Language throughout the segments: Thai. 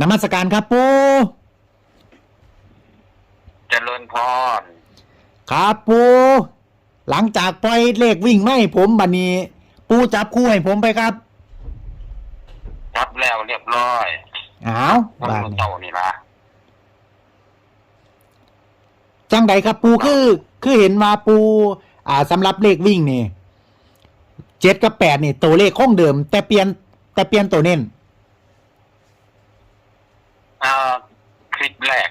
นมัสการครับปูเจริญพรครับปูหลังจากปล่อยเลขวิ่งไม่ผมบันนี้ ปูจับคู่ให้ผมไปครับ จับแล้วเรียบร้อยอ้าวคนบาดรู้นี้เต่านี่ละจังใดครับปูคือ คือเห็นว่าปู อ่าสำหรับเลขวิ่งนี่เจ็ดกับแปดนี่ตัวเลขคงเดิม แต่เปลี่ยนแต่เปลี่ยนตัวเน้น อ่า คลิปแรก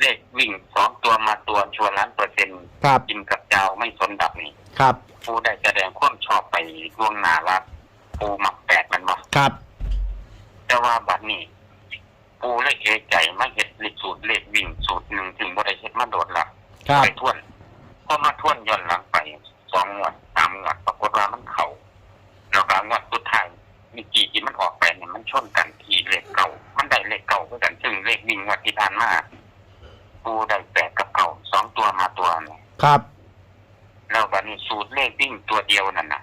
เลขวิ่งสองตัวมาตัวชัวร์ล้านเปอร์เซ็นต์ครับ กินกับเจ้าไม่สนดับนี่ครับปูได้แสดงความชอบไปล่วงหน้าว่าปูหมักแปดมันบ่ครับ แต่ว่าบัดนี้ปูเลขเอะใจมาเฮ็ดเลขสูตรเลขวิ่งสูตรหนึ่งถึงบ่ได้เฮ็ดมาโดดละครับ ไปทวนพอมาทวนย้อนหลังไปสองงวดสามงวดปรากฏว่ามันเข่าแล้วก็งวดสุดท้ายมีกี่ที่มันออกไปเนี่ยมันชนกัน ผ่านมาปูได้แปดกับเก่าสองตัวมาตัวเนี่ยครับ แล้วบัดนี้สูตรเลขวิ่งตัวเดียวนั่นน่ะ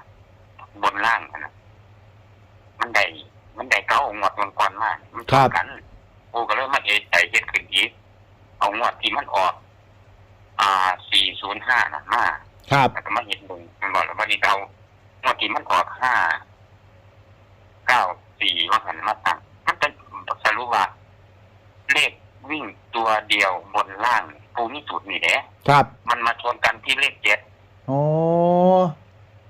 บนล่างนั่นน่ะมันได้มันได้เก้างวดก่อนๆมามันชนกันปูก็เลยมาเอะใจเฮ็ดขึ้นอีกเอางวดที่มันออก อ่าสี่ศูนย์ห้าน่ะมา ครับแล้วก็มาเห็นดูมันบอกแล้วว่านี่เอาเมื่อกี้มันออกห้าเก้าสี่ว่าหันมาตั้งมันเป็นสรุปว่า เลขวิ่งตัว เดียวบนล่างปูนี่สูตรนี่แหละครับมันมาชนกันที่เลขเจ็ดโอ้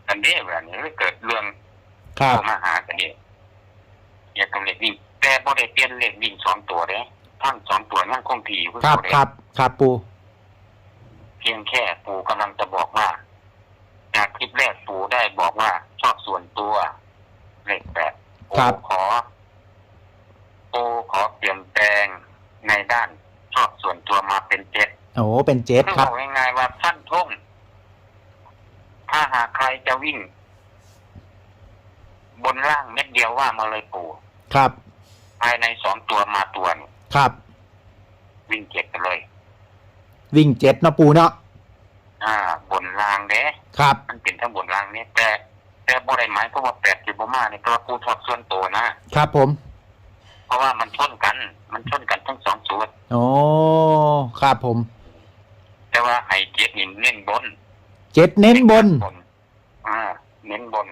กันเด้แบบนี้เลยเกิดเรื่องครับโทรมาหากันเด้อยากกับเลขวิ่งแต่บ่ได้เปลี่ยนเลขวิ่งสองตัวเด้ทั้งสองตัวนั่งคงทีอยู่ครับเด้ครับครับปูเพียงแค่ปู่กำลังจะบอกว่าจากคลิปแรกปู่ได้บอกว่าชอบส่วนตัวเลขแปดครัปู่บขอปู่ขอเปลี่ยนแปลงในด้าน ชอบส่วนตัวมาเป็นเจ็ด โอ้เป็นเจ็ดคือครับบอกง่ายๆว่าท่านท่งถ้าหากใครจะวิ่ง บนล่างเม็ดเดียวว่ามาเลยปู่ครับ ภายในสองตัวมาตัวนี่ครับ วิ่งเจ็ดกันเลย วิ่งเจ็ดเนาะปูเนาะอ่า บนล่างเด้ ครับ มันเป็นทั้งบนล่างเนี่ยแต่แต่บ่ได้หมายเพราะว่าแปดสิบบ่มาเนี่ยเพราะว่ากูชอบส่วนตัวนะ ครับผมเพราะว่ามันชนกัน มันชนกันทั้งสองสูตรโอ้ครับผมแต่ ว่าไอ้เจ็ดนี่เน้นบนเจ็ดเน้นบน อ่า เน้นบน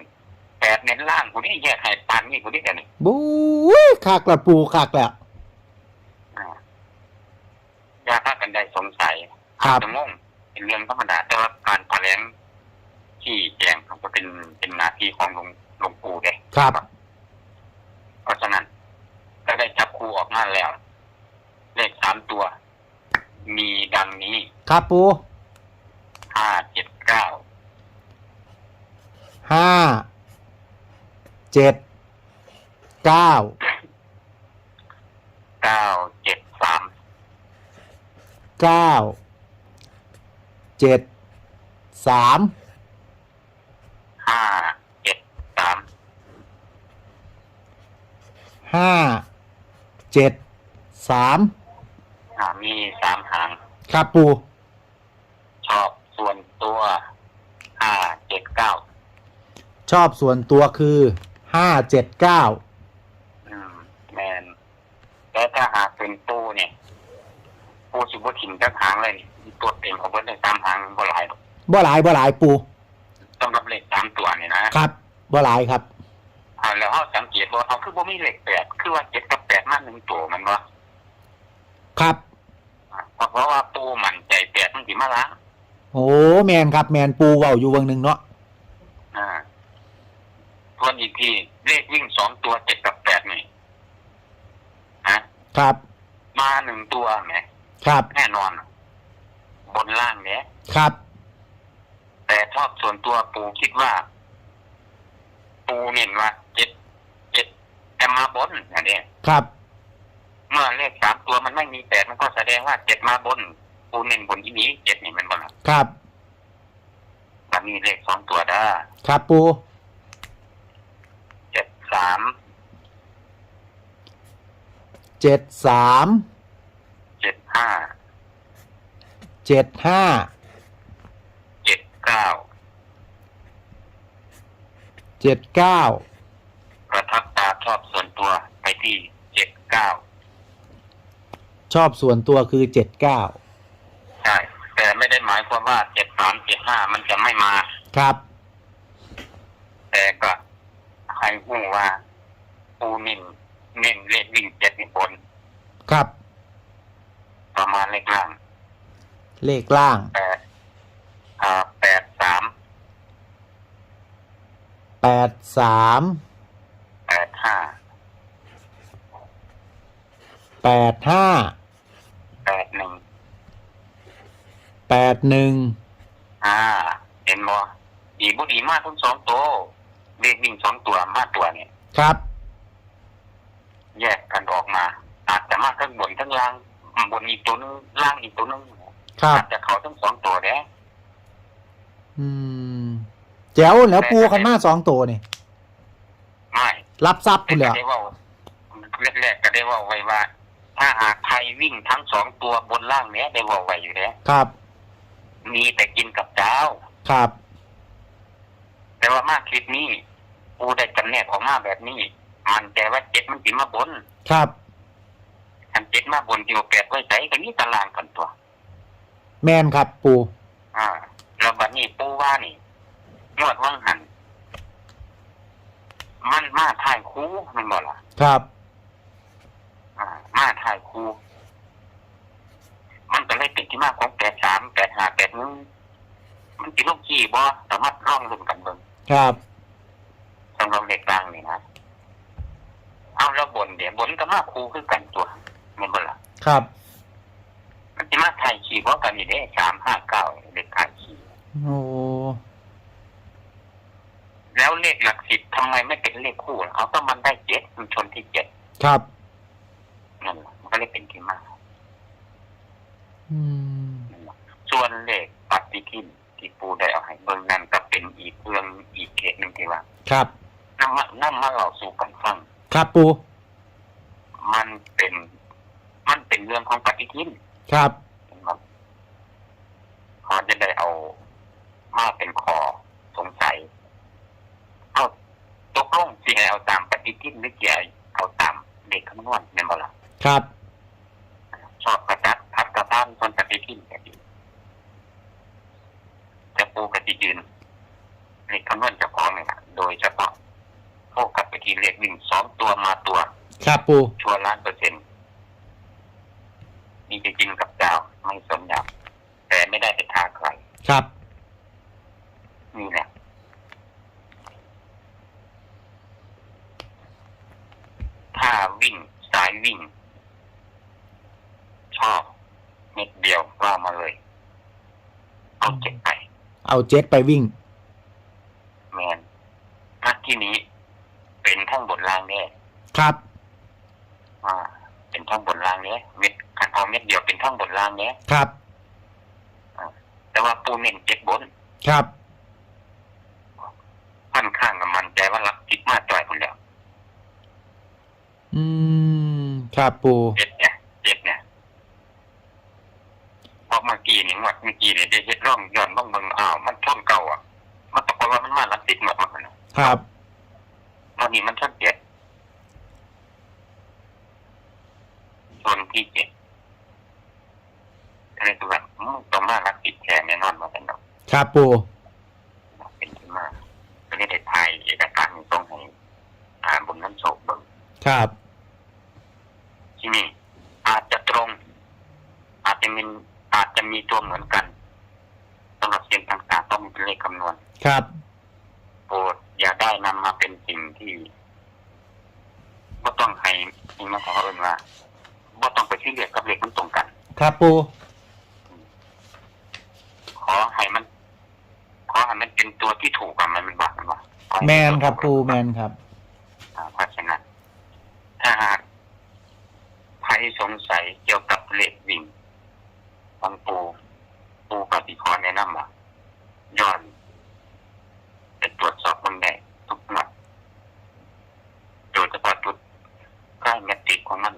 แปดเน้นล่างกูนี่แยกให้ปานนี่กูนี่กันนี่บู๊ยคักละปูคักละอ่าอย่าพากันได้สงสัยครับจะงงเป็นเรื่องธรรมดาแต่ว่าการแถลงที่แจงก็เป็นเป็นหน้าที่ของหลวงหลวงปู่เด้ครับเพราะฉะนั้นก็ได้จับคู่ออกมาแล้ว เลขสามตัว มีดังนี้ครับปูห้าเจ็ดเก้าห้าเจ็ดเก้าเก้าเจ็ดสามเก้าเจ็ดสามห้าเจ็ดสามห้าเจ็ดสามอ่า มีสามหาง ครับปูชอบส่วนตัวห้าเจ็ดเก้าชอบส่วนตัวคือห้าเจ็ดเก้าอืมแมนแล้วถ้าหากเป็นตู้เนี่ยปูสิบถิ่นทั้งหางเลยนี่ตัวเต็มเอาเบิร์ดในสามหางบ่หลายหรอกบ่หลายบ่หลายปูต้องรับเลขสามตัวนี่นะครับบ่หลายครับอ่าแล้วเขาสังเกตว่าเขาคือบ่มีเลขแปดคือว่าเจ็ดกับแปดมาหนึ่งตัวมันว่าครับ เพราะว่าปูมันใจแปดมันสิมาล้างโอ้แมนครับแมนปูเว้าอยู่เวงหนึ่งเนาะอ่าทวนอีกทีเลขวิ่งสองตัวเจ็ดกับแปดนี่ฮะครับ มาหนึ่งตัวไงครับแน่นอน บนล่างเนี้ยครับแต่ชอบส่วนตัวปูคิดว่า ปูเห็นว่าเจ็ดเจ็ดจะมาบนอันเนี้ยครับ เมื่อเลขสามตัวมันไม่มีแปดมันก็แสดงว่าเจ็ดมาบนปูเน้นบนที่นี้เจ็ดนี่มันบนครับมันมีเลขสองตัวได้ครับปูเจ็ดสามเจ็ดสามเจ็ดห้าเจ็ดห้าเจ็ดเก้าเจ็ดเก้าประทับตาชอบส่วนตัวไปที่เจ็ดเก้า ชอบส่วนตัวคือเจ็ดเก้าใช่แต่ไม่ได้หมายความว่าเจ็ดสามเจ็ดห้ามันจะไม่มา ครับ แต่ก็ให้หูว่าปูนิ่นเน้นเลขวิ่งเจ็ดนี่บนครับ ประมาณเลขล่างเลขล่างแปดอ่าแปดสามแปดสามแปดห้าแปดห้า แปดหนึ่ง แปดหนึ่งอ่า เห็นบ่ดีบุดีมากทั้งสองตัวเลขวิ่งสองตัวมากตัวเนี่ยครับ แยกกันออกมา อาจจะมากทั้งบนทั้งล่างบนอีกตัวนึงล่างอีกตัวนึงครับอาจจะเขาทั้งสองตัวเด้อืมแจ๋วแล้วปูคันมาสองตัวนี่ไม่รับทรัพย์แต่คุณเหลืก็อได้เว่าแรกๆก็ได้เว่าไว้ว่า ถ้าหากใครวิ่งทั้งสองตัวบนล่างเนี้ยได้เว่าไว้อยู่แล้วครับ มีแต่กินกับเจ้า ครับ แต่ว่ามากคลิปนี้ปูได้จำแนกออกมาแบบนี้ มันแต่ว่าเจ็ดมันติมาบนครับอันเจ็ดมาบนที่ว่าแปดไว้ใส่กันนี่ตารางกันตัว แมนครับปูอ่าแล้วบัดนี้ปูว่านี่ยอดว่างหัน มันมาถ่ายคูมันบอกล่ะครับ อ่า มาถ่ายคูมันก็เลยติดที่มาของแปดสามแปดห้าแปดนึงมันติดลูกขี้บ่สามารถร่องลงกันเบิ่งครับสำหรับเด็กกลางนี่นะเอาแล้วบนเดี๋ยวบนก็มาคูคือกันตัวแมันบ่ล่ะครับมันจะมาถ่ายขี้เพราะกันนี่เด้สามห้าเก้าเด็กถ่ายขี้โอ้แล้วเลขหลักสิบทำไมไม่เป็นเลขคู่ล่ะเขาก็มันได้เจ็ดมันชนที่เจ็ดครับนั่นแหละมันก็เลยเป็นที่มาอืมส่วนเลขปฏิ ทินที่ปูได้เอาให้เบิ่งนั่นก็เป็นอีกเรื่องอีกเคสหนึ่งที่ว่าครับนำมานำมาเล่าสู่กันฟังครับปูมันเป็น มันเป็นเรื่องของปฏิทินครับนะครับเขาจะได้เอามาเป็นคอสงสัย เอาตกลงสิให้เอาตามปฏิทินหรือจะเอาตามเด็กคำนวณเป็นบ่ล่ะครับ ชอบกระจัดพัดกระต้านคนปฏิทินก็ดีจะปูกติยืนเลขคำนวณเจะพร้าขอมเนี่ยนะโดยเฉพาะโฟกัสไปที่เลขวิ่งสองตัวมาตัว ครับปูชัวร์ล้านเปอร์เซ็นต์มีจะกินกับเจ้าไม่สนอยากแต่ไม่ได้ไปท้าใครครับนี่แหละถ้าวิ่งสายวิ่ง ชอบเม็ดเดียวว่ามาเลย เอาเจ็บไป เอาเจ็ตไปวิ่ง แมนนักที่นี้ เป็นทั้งบนล่างแน่ ครับ อ่า เป็นทั้งบนล่างเนี้ยเม็ดคันเอา เม็ดเดียวเป็นทั้งบนล่างเนี้ยครับ แต่ว่าปูเน้นเจ็ดบน ครับค่อนข้างกับมันใจว่ารักจิตมากจ่อยคนเดียวอืม ครับปูเจ็ดเนี่ยเจ็ดเนี่ยเพราะเมื่อกี้นี่งวดเมื่อกี้นี่ได้เฮ็ดร่องย้อนบ้องเบิ่งอ้าวมันท่อนเก่าอะ มันตกว่ามันมารักติดหมดมันนะครับ วันนี้มันท่อนเจ็ดส่วนที่เจ็ดก็ เลยตัวแบบอืมต้องมารักติดแทนแน่นอนมาเป็นดอกครับปูเป็นที่มาก็เลยได้ทายเอกสารตรงให้อ่าบนนั้นโศกเบิ่งครับ ที่นี่ อาจจะตรง อาจจะมีอาจจะมีตัวเหมือนกันสำหรับเสียงต่างๆต้องเป็นเลขคำนวณ ครับ โปรดอย่าได้นำมาเป็นสิ่งที่ก็ต้องให้สิ่งนั้นของเขาเอินว่าว่าต้องไปที่เรียกกับเลขมันตรงกัน ครับปู ขอให้มัน ขอให้มันเป็น ตัวที่ถูกกับมันมันว่ามันว่าขอให้แมเป็นครับตัวปูถูกแมนครับอ่าเพราะฉะนั้นถ้าหากใครสงสัยเกี่ยวกับเลขวิ่งของปูปูปฏิคอแนะนำว่าย้อนไปตรวจสอบเบางแดทุกหนัดโดยเฉพาะจุดใกล้แมตริกของมัน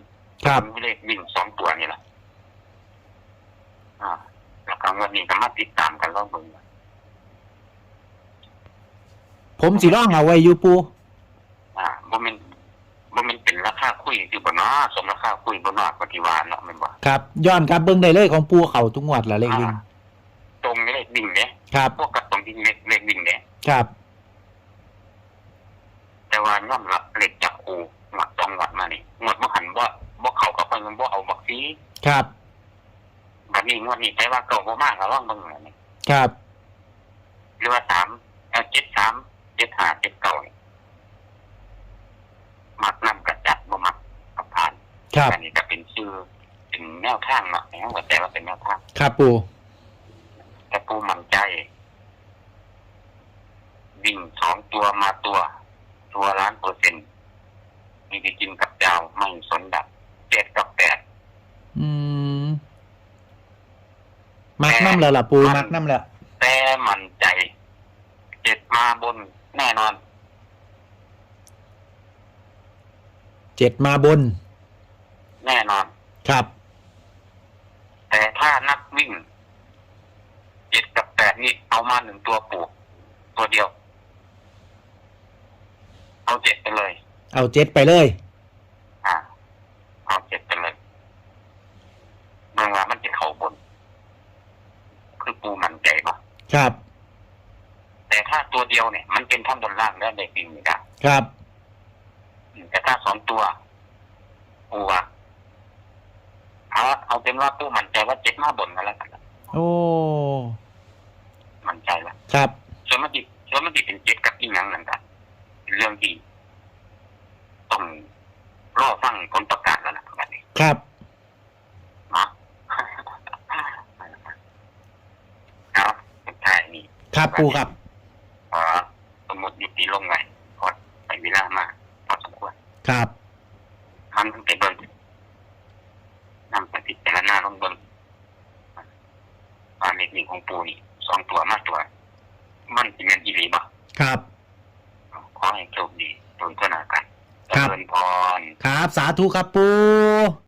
ครับมีเลขวิ่งสองตัวนี่แหละอ่าแล้วก็วันนี้ก็มาติดตามกันรอบเบิ่ง ผมสิร้องเอาไว้อยู่ปูอ่าบ่แม่นบ่แม่นเป็นเป็นราคาคุยอยู่บ่เนาะสมราคาคุยบ่เนาะปฏิวานเนาะแม่นบ่ครับย้อนครับเบิ่งได้เลยของปูเขาทุกงวดละเลขวิ่งอ่าตรงเลขดิ่งเนี่ยครับ พวกกับตรงที่เลขเลขดิ่งเนี่ยครับแต่ว่าย่อมรับเลขจากครูหมัดสองหวัดมานี่หมดบ่หันว่าบ่เข้ากับเพิ่นบ่เอาบักซีครับบัดนี้งวดนี้ใช้ว่าเก่าบ่มากก็ลองเบิ่งหน่อยนี่ ครับ หรือว่าสามเอ่อเจ็ดสาม เจ็ดห้าเจ็ดเก้านี่มักนำกระจัดบ่มักกับผ่านครับ อันนี้ก็เป็นชื่อเป็นแนวทางเนาะแหมว่าแต่ว่าเป็นแนวทางครับปูแต่ปูมั่นใจ วิ่งสองตัวมาตัว ตัวล้านเปอร์เซ็นต์มีไปกินกับดาวไม่สนดับเจ็ดกับแปด อืมมักน้ำแล้วล่ะปูมักน้ำแล้วแต่มั่นใจ เจ็ดมาบน แน่นอน เจ็ดมาบน แน่นอน ครับ แต่ถ้านักวิ่งเจ็ดกับแปดนี่เอามาหนึ่งตัวปลูกตัวเดียว เอาเจ็ดไปเลย เอาเจ็ดไปเลย อ่า เอาเจ็ดไปเลยเมื่อว่ามันจะเข้าบน คือปูมั่นใจเนาะครับแต่ถ้าตัวเดี ยวเนี่ยมันเป็นทั้งบนล่างและเด็กวิ่งไม่ได้ครับอืมแต่ถ้าสองตัวปูว่าเอาเอาเป็นว่าปูมั่นใจว่าเจ็ดมาบนกันแล้วกันโอ้มั่นใจแล้วครับส่วนมันติส่วนมันติเป็นเจ็ดกับอีหยังนั่นกันเป็นเรื่องที่ต้องรอฟังผลประกาศแล้วนะแบบนี้ครับเนาะเอาสุดท้ายนี่ครับปูครับขอส มมติยุติลงไว้พอไปเวลามากพอสมควรครับมันไปเบิ่งนำไปติดแต่ละหน้าลงเบิ่งความเล็กนี่ของปูนี่สองตัวมาตัว มันเป็นเงินอีหลีบ่ครับ ขอให้โชคดีโดนก็นากันครับ เจริญพร ครับ สาธุครับปู